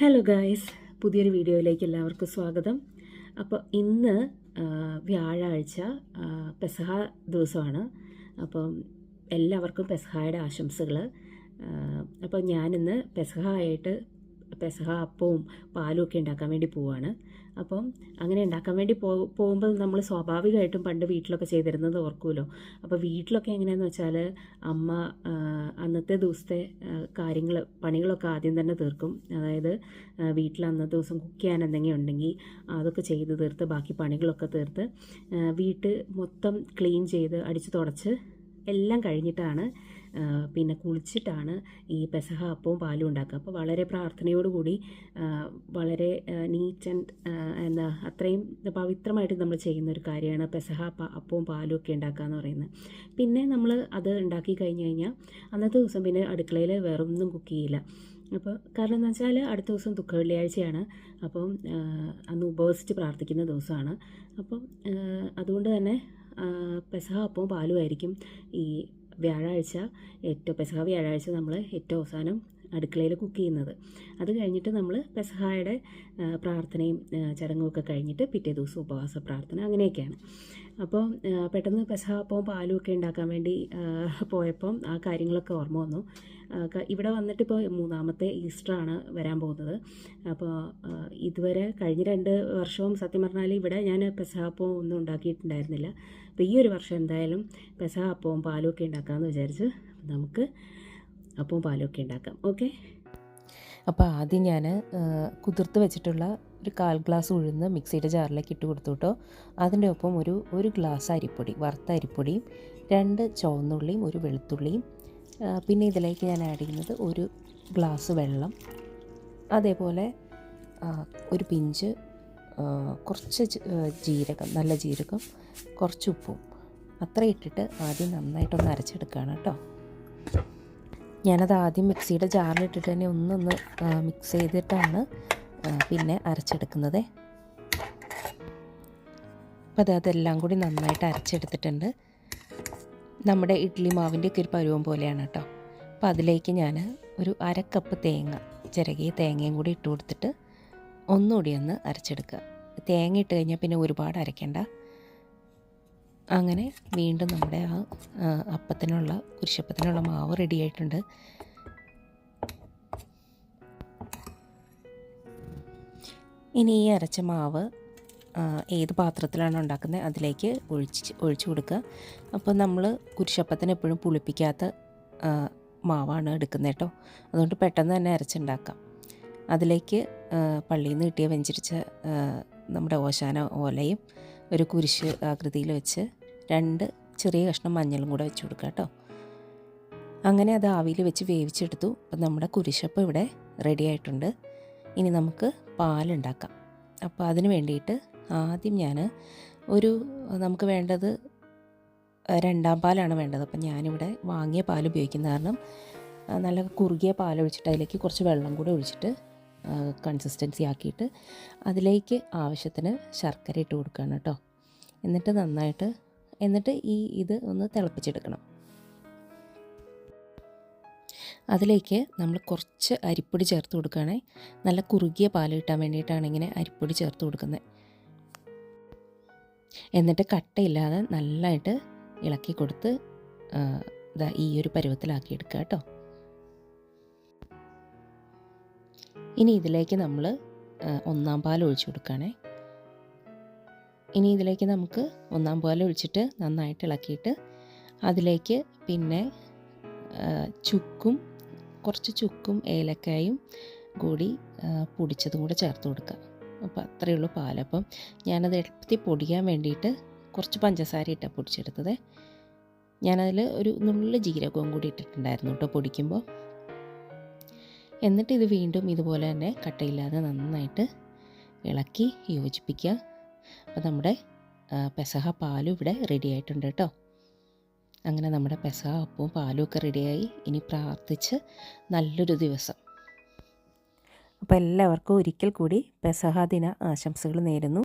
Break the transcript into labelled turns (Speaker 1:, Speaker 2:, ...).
Speaker 1: Hello guys പുതിയൊരു വീഡിയോയിലേക്ക് എല്ലാവർക്കും സ്വാഗതം. അപ്പോൾ ഇന്ന് വ്യാഴാഴ്ച പെസഹ ദിവസമാണ്. അപ്പം എല്ലാവർക്കും പെസഹായുടെ ആശംസകൾ അപ്പോൾ ഞാനിന്ന് പെസഹ ആയിട്ട് പെസഹ അപ്പവും പാലും ഒക്കെ ഉണ്ടാക്കാൻ വേണ്ടി പോവാണ്. അപ്പം അങ്ങനെ ഉണ്ടാക്കാൻ വേണ്ടി പോ പോകുമ്പോൾ നമ്മൾ സ്വാഭാവികമായിട്ടും പണ്ട് വീട്ടിലൊക്കെ ചെയ്തിരുന്നത് ഓർക്കുമല്ലോ അപ്പോൾ വീട്ടിലൊക്കെ എങ്ങനെയാണെന്ന് വെച്ചാൽ അമ്മ അന്നത്തെ ദിവസത്തെ കാര്യങ്ങൾ പണികളൊക്കെ ആദ്യം തന്നെ തീർക്കും. അതായത് വീട്ടിൽ അന്നത്തെ ദിവസം കുക്ക് ചെയ്യാൻ എന്തെങ്കിലും ഉണ്ടെങ്കിൽ അതൊക്കെ ചെയ്ത് തീർത്ത് ബാക്കി പണികളൊക്കെ തീർത്ത് വീട്ട് മൊത്തം ക്ലീൻ ചെയ്ത് അടിച്ച് തുടച്ച് എല്ലാം കഴിഞ്ഞിട്ടാണ് പിന്നെ കുളിച്ചിട്ടാണ് ഈ പെസഹ അപ്പവും പാലും ഉണ്ടാക്കുക. അപ്പോൾ വളരെ പ്രാർത്ഥനയോടുകൂടി വളരെ നീറ്റ് ആൻഡ് എന്താ അത്രയും പവിത്രമായിട്ട് നമ്മൾ ചെയ്യുന്ന ഒരു കാര്യമാണ് പെസഹ അപ്പവും പാലും ഒക്കെ ഉണ്ടാക്കുക എന്ന് പറയുന്നത്. പിന്നെ നമ്മൾ അത് ഉണ്ടാക്കി കഴിഞ്ഞ് കഴിഞ്ഞാൽ അന്നത്തെ ദിവസം പിന്നെ അടുക്കളയിൽ വേറൊന്നും കുക്ക് ചെയ്യില്ല. അപ്പോൾ കാരണം എന്ന് വെച്ചാൽ അടുത്ത ദിവസം ദുഃഖ വെള്ളിയാഴ്ചയാണ്. അപ്പം അന്ന് ഉപവസിച്ച് പ്രാർത്ഥിക്കുന്ന ദിവസമാണ്. അപ്പം അതുകൊണ്ട് തന്നെ പെസഹ അപ്പവും പാലും ആയിരിക്കും ഈ വ്യാഴാഴ്ച ഏറ്റവും പെസഹ വ്യാഴാഴ്ച നമ്മൾ ഏറ്റവും അവസാനം അടുക്കളയിൽ കുക്ക് ചെയ്യുന്നത്. അത് കഴിഞ്ഞിട്ട് നമ്മൾ പെസഹായുടെ പ്രാർത്ഥനയും ചടങ്ങുമൊക്കെ കഴിഞ്ഞിട്ട് പിറ്റേ ദിവസം ഉപവാസ പ്രാർത്ഥന അങ്ങനെയൊക്കെയാണ്. അപ്പോൾ പെട്ടെന്ന് പെസഹാപ്പവും പാലും ഒക്കെ ഉണ്ടാക്കാൻ വേണ്ടി പോയപ്പം ആ കാര്യങ്ങളൊക്കെ ഓർമ്മ വന്നു. ഇവിടെ വന്നിട്ട് ഇപ്പോൾ മൂന്നാമത്തെ ഈസ്റ്ററാണ് വരാൻ പോകുന്നത്. അപ്പോൾ ഇതുവരെ കഴിഞ്ഞ രണ്ട് വർഷവും സത്യം പറഞ്ഞാൽ ഇവിടെ ഞാൻ പെസഹാപ്പവും ഒന്നും ഉണ്ടാക്കിയിട്ടുണ്ടായിരുന്നില്ല. അപ്പോൾ ഈ ഒരു വർഷം എന്തായാലും പെസഹാപ്പവും പാലും ഒക്കെ ഉണ്ടാക്കാമെന്ന് വിചാരിച്ച് നമുക്ക് അപ്പവും പാലും ഒക്കെ ഉണ്ടാക്കാം. ഓക്കെ?
Speaker 2: അപ്പോൾ ആദ്യം ഞാൻ കുതിർത്ത് വെച്ചിട്ടുള്ള ഒരു കാൽ ഗ്ലാസ് ഉഴുന്ന് മിക്സിയുടെ ജാറിലേക്ക് ഇട്ട് കൊടുത്തു കേട്ടോ അതിന്റെ ഒപ്പം ഒരു ഒരു ഗ്ലാസ് അരിപ്പൊടി വറുത്ത അരിപ്പൊടിയും രണ്ട് ചുവന്നുള്ളിയും ഒരു വെളുത്തുള്ളിയും പിന്നെ ഇതിലേക്ക് ഞാൻ ആഡ് ചെയ്യുന്നത് ഒരു ഗ്ലാസ് വെള്ളം. അതേപോലെ ഒരു പിഞ്ച് കുറച്ച് ജീരകം നല്ല ജീരകം കുറച്ച് ഉപ്പും. അത്ര ഇട്ടിട്ട് ആദ്യം നന്നായിട്ടൊന്ന് അരച്ചെടുക്കുകയാണ് കേട്ടോ ഞാനത് ആദ്യം മിക്സിയുടെ ജാറിലിട്ടിട്ട് തന്നെ ഒന്നൊന്ന് മിക്സ് ചെയ്തിട്ടാണ് പിന്നെ അരച്ചെടുക്കുന്നത്. അപ്പോൾ അത് അതെല്ലാം കൂടി നന്നായിട്ട് അരച്ചെടുത്തിട്ടുണ്ട്. നമ്മുടെ ഇഡ്ഡലി മാവിന്റെ ഒക്കെ ഒരു പരുവം പോലെയാണ് കേട്ടോ. അപ്പോൾ അതിലേക്ക് ഞാൻ ഒരു അര കപ്പ് തേങ്ങ ചിരകിയ തേങ്ങയും കൂടി ഇട്ട് കൊടുത്തിട്ട് ഒന്നുകൂടി ഒന്ന് അരച്ചെടുക്കുക. തേങ്ങ ഇട്ട് കഴിഞ്ഞാൽ പിന്നെ ഒരുപാട് അരയ്ക്കണ്ട. അങ്ങനെ വീണ്ടും നമ്മുടെ ആ അപ്പത്തിനുള്ള കുരിശപ്പത്തിനുള്ള മാവ് റെഡി ഇനി ഈ അരച്ച മാവ് ഏത് പാത്രത്തിലാണ് ഉണ്ടാക്കുന്നത് അതിലേക്ക് ഒഴിച്ച് ഒഴിച്ചു കൊടുക്കുക. അപ്പോൾ നമ്മൾ കുരിശപ്പത്തിന് എപ്പോഴും പുളിപ്പിക്കാത്ത മാവാണ് എടുക്കുന്നത് കേട്ടോ. അതുകൊണ്ട് പെട്ടെന്ന് തന്നെ അരച്ചുണ്ടാക്കാം. അതിലേക്ക് പള്ളിയിൽ നിന്ന് കിട്ടിയ വെഞ്ചരിച്ച നമ്മുടെ ഓശാന ഓലയും ഒരു കുരിശ് ആകൃതിയിൽ വെച്ച് രണ്ട് ചെറിയ കഷ്ണം മഞ്ഞളും കൂടെ വെച്ച് കൊടുക്കുക കേട്ടോ. അങ്ങനെ അത് ആവിയിൽ വെച്ച് വേവിച്ചെടുത്തു. അപ്പം നമ്മുടെ കുരിശപ്പം ഇവിടെ റെഡി ആയിട്ടുണ്ട്. ഇനി നമുക്ക് പാലുണ്ടാക്കാം. അപ്പോൾ അതിന് വേണ്ടിയിട്ട് ആദ്യം ഞാൻ ഒരു നമുക്ക് വേണ്ടത് രണ്ടാം പാലാണ് വേണ്ടത്. അപ്പം ഞാനിവിടെ വാങ്ങിയ പാൽ ഉപയോഗിക്കുന്ന കാരണം നല്ല കുറുകിയ പാൽ ഒഴിച്ചിട്ട് അതിലേക്ക് കുറച്ച് വെള്ളം കൂടെ ഒഴിച്ചിട്ട് കൺസിസ്റ്റൻസി ആക്കിയിട്ട് അതിലേക്ക് ആവശ്യത്തിന് ശർക്കര ഇട്ട് കൊടുക്കുകയാണ് കേട്ടോ. എന്നിട്ട് നന്നായിട്ട് എന്നിട്ട് ഈ ഇത് ഒന്ന് തിളപ്പിച്ചെടുക്കണം. അതിലേക്ക് നമ്മൾ കുറച്ച് അരിപ്പൊടി ചേർത്ത് കൊടുക്കുകയാണെ. നല്ല കുറുകിയ പാൽ കിട്ടാൻ വേണ്ടിയിട്ടാണ് ഇങ്ങനെ അരിപ്പൊടി ചേർത്ത് കൊടുക്കുന്നത്. എന്നിട്ട് കട്ടയില്ലാതെ നല്ലതായിട്ട് ഇളക്കി കൊടുത്ത് ഇതാ ഈ ഒരു പരുവത്തിലാക്കി എടുക്കുക കേട്ടോ. ഇനി ഇതിലേക്ക് നമ്മൾ ഒന്നാം പാൽ ഒഴിച്ചു കൊടുക്കുകയാണേ. ഇനി ഇതിലേക്ക് നമുക്ക് ഒന്നാം പാൽ ഒഴിച്ചിട്ട് നന്നായിട്ട് ഇളക്കിയിട്ട് അതിലേക്ക് പിന്നെ ചുക്കും കുറച്ച് ചുക്കും ഏലക്കായും കൂടി പൊടിച്ചതും കൂടെ ചേർത്ത് കൊടുക്കുക. അപ്പോൾ അത്രയേ ഉള്ളൂ പാൽ അപ്പം ഞാനത് എളുപ്പത്തിൽ പൊടിയാൻ വേണ്ടിയിട്ട് കുറച്ച് പഞ്ചസാര ഇട്ടാണ് പൊടിച്ചെടുത്തത്. ഞാനതിൽ ഒരു നുള്ളു ജീരകവും കൂടി ഇട്ടിട്ടുണ്ടായിരുന്നു കേട്ടോ പൊടിക്കുമ്പോൾ. എന്നിട്ട് ഇത് വീണ്ടും ഇതുപോലെ തന്നെ കട്ടയില്ലാതെ നന്നായിട്ട് ഇളക്കി യോജിപ്പിക്കുക. അപ്പോൾ നമ്മുടെ പെസഹ പാലും ഇവിടെ റെഡി ആയിട്ടുണ്ട് കേട്ടോ. അങ്ങനെ നമ്മുടെ പെസഹ അപ്പവും പാലും ഒക്കെ റെഡിയായി ഇനി പ്രാർത്ഥിച്ച് നല്ലൊരു ദിവസം. അപ്പോൾ എല്ലാവർക്കും ഒരിക്കൽ കൂടി പെസഹ ദിന ആശംസകൾ നേരുന്നു.